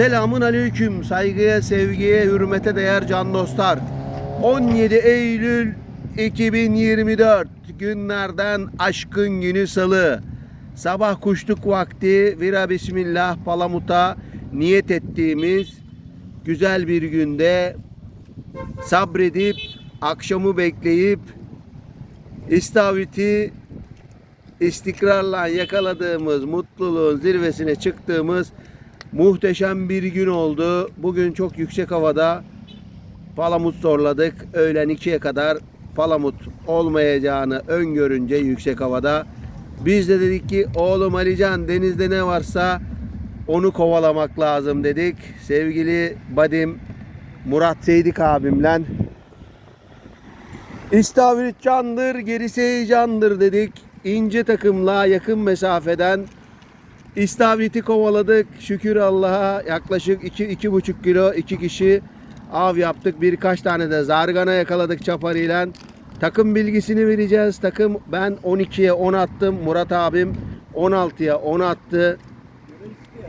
Selamun aleyküm. Saygıya, sevgiye, hürmete değer can dostlar. 17 Eylül 2024 günlerden aşkın günü salı. Sabah kuşluk vakti vira bismillah Palamut'a niyet ettiğimiz güzel bir günde sabredip akşamı bekleyip istavriti istikrarla yakaladığımız mutluluğun zirvesine çıktığımız muhteşem bir gün oldu. Bugün çok yüksek havada palamut zorladık. Öğlen 2'ye kadar palamut olmayacağını öngörünce yüksek havada biz de dedik ki oğlum Alican denizde ne varsa onu kovalamak lazım dedik. Sevgili Badim Murat Seydik abimle İstavrit candır, gerisi heyecandır dedik. İnce takımla yakın mesafeden İstavriti kovaladık. Şükür Allah'a yaklaşık 2 iki, buçuk kilo iki kişi av yaptık. Birkaç tane de zargana yakaladık çaparıyla. Takım bilgisini vereceğiz. Takım ben 12'ye 10 attım. Murat abim 16'ya 10 attı.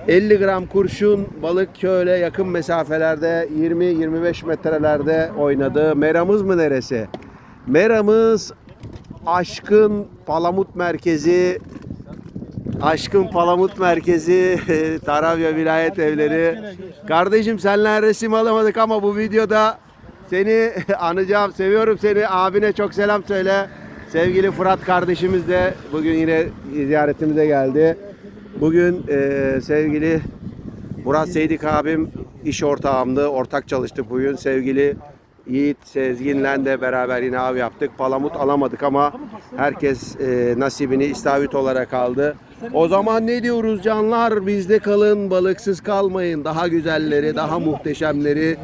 50 gram kurşun balık şöyle yakın mesafelerde 20-25 metrelerde oynadı. Meramız mı neresi? Meramız Aşkın Palamut Merkezi Aşkın Palamut Merkezi Tarabya Vilayet Evleri. Kardeşim senle resim alamadık ama bu videoda seni anacağım. Seviyorum seni. Abine çok selam söyle. Sevgili Fırat kardeşimiz de bugün yine ziyaretimize geldi. Bugün eee, sevgili Murat Seydik abim iş ortağımdı. Ortak çalıştık bugün. Sevgili Yiğit Sezgin'le de beraber yine av yaptık. Palamut alamadık ama herkes e, nasibini istavrit olarak aldı. O zaman ne diyoruz canlar? Bizde kalın, balıksız kalmayın. Daha güzelleri, daha muhteşemleri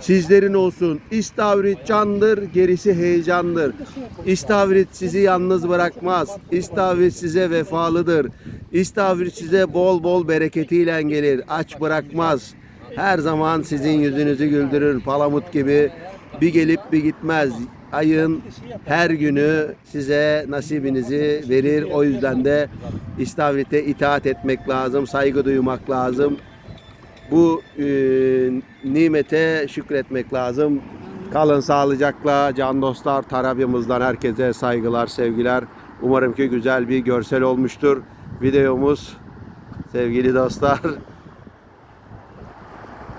sizlerin olsun. İstavrit candır, gerisi heyecandır. İstavrit sizi yalnız bırakmaz. İstavrit size vefalıdır. İstavrit size bol bol bereketiyle gelir. Aç bırakmaz. Her zaman sizin yüzünüzü güldürür. Palamut gibi bir gelip bir gitmez. Ayın her günü size nasibinizi verir. O yüzden de istavrite itaat etmek lazım, saygı duymak lazım. Bu e, nimete şükretmek lazım. Kalın sağlıcakla can dostlar Tarabya'mızdan herkese saygılar, sevgiler. Umarım ki güzel bir görsel olmuştur. Videomuz sevgili dostlar